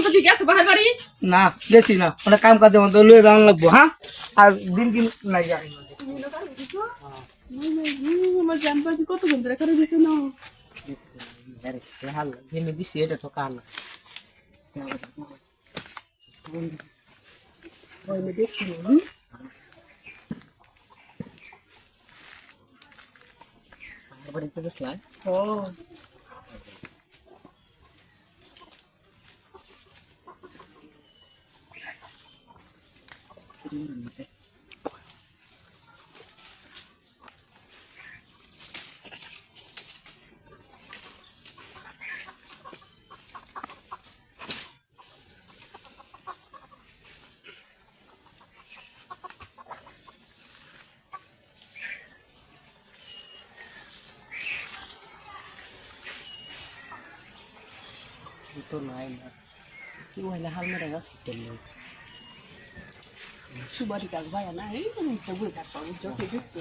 মতো কি গেছে বাহার বাড়ি না গেছি না মানে কাম কাজে মতো লয়ে যাওয়ান লাগবো হ্যাঁ আর দিন দিন নাই যাই আমার জানবার কি কত ঘন্টা করে দিছে না হাল দিনে দিছি এটা তো কাল ওই দেখছি বাড়িতে গেছিলাম ও ってとないな。今、ラハムラが吸ってるよ。ভাই না এই তো তো বই থাকবা বুঝছো কি দেখছো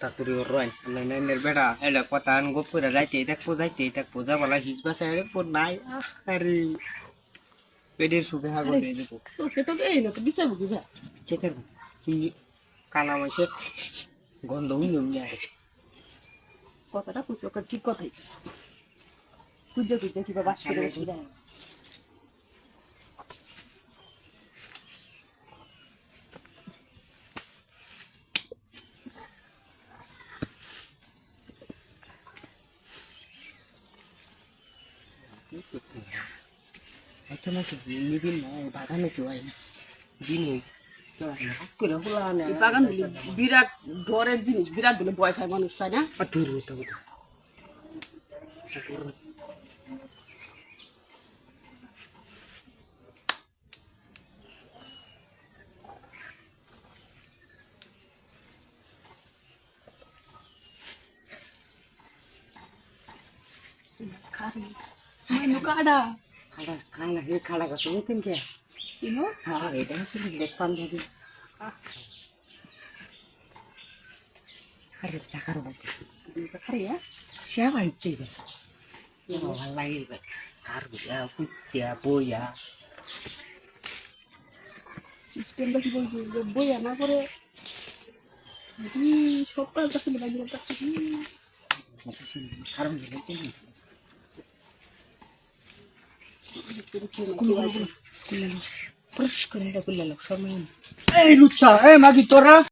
তাড়াতাড়ি ওর রয়েন নাইনের বেড়া এলে পতান গোপুরে যাইতে দেখবো যাইতে দেখবো যাবলা হিজ বাসা পর নাই আরে পেটের সুখে হাগো দিয়ে দেবো তো সেটা তো এই না তো বিচার বুঝি ভাই চেতের কানা মাসে গন্ধ উইনে উইনে আসে। কথাটা কুচো ওকে ঠিক কথাই কুজো কুজো কিবা বাস করে বসে দেয় না। নিবিন না বাগানে কেউ হয় না। দিন ওই কেউ হয় না হাত করে হলা না এই বাগান গুলি বিরাট ডরের জিনিস বিরাট বলে ভয় খায় মানুষ তাই না আর দূর হতে হবে মেনু কাডা খাড়া খাড়া You know? Ah, sih I'm seeing the family. Ah. Harus cakar lagi. Cakar ya? Siapa itu bos? Ya, walai itu. Karbu ya, kuti ya, boya. Sistem bagi bagi boya, nak kore. Jadi, siapa tak sini bagi tak sini? Karbu ya, sini. Kulo kulo kulo. পুরস্কার এটা করলে সময় এই লুচ্ছা এই মাগি তোরা?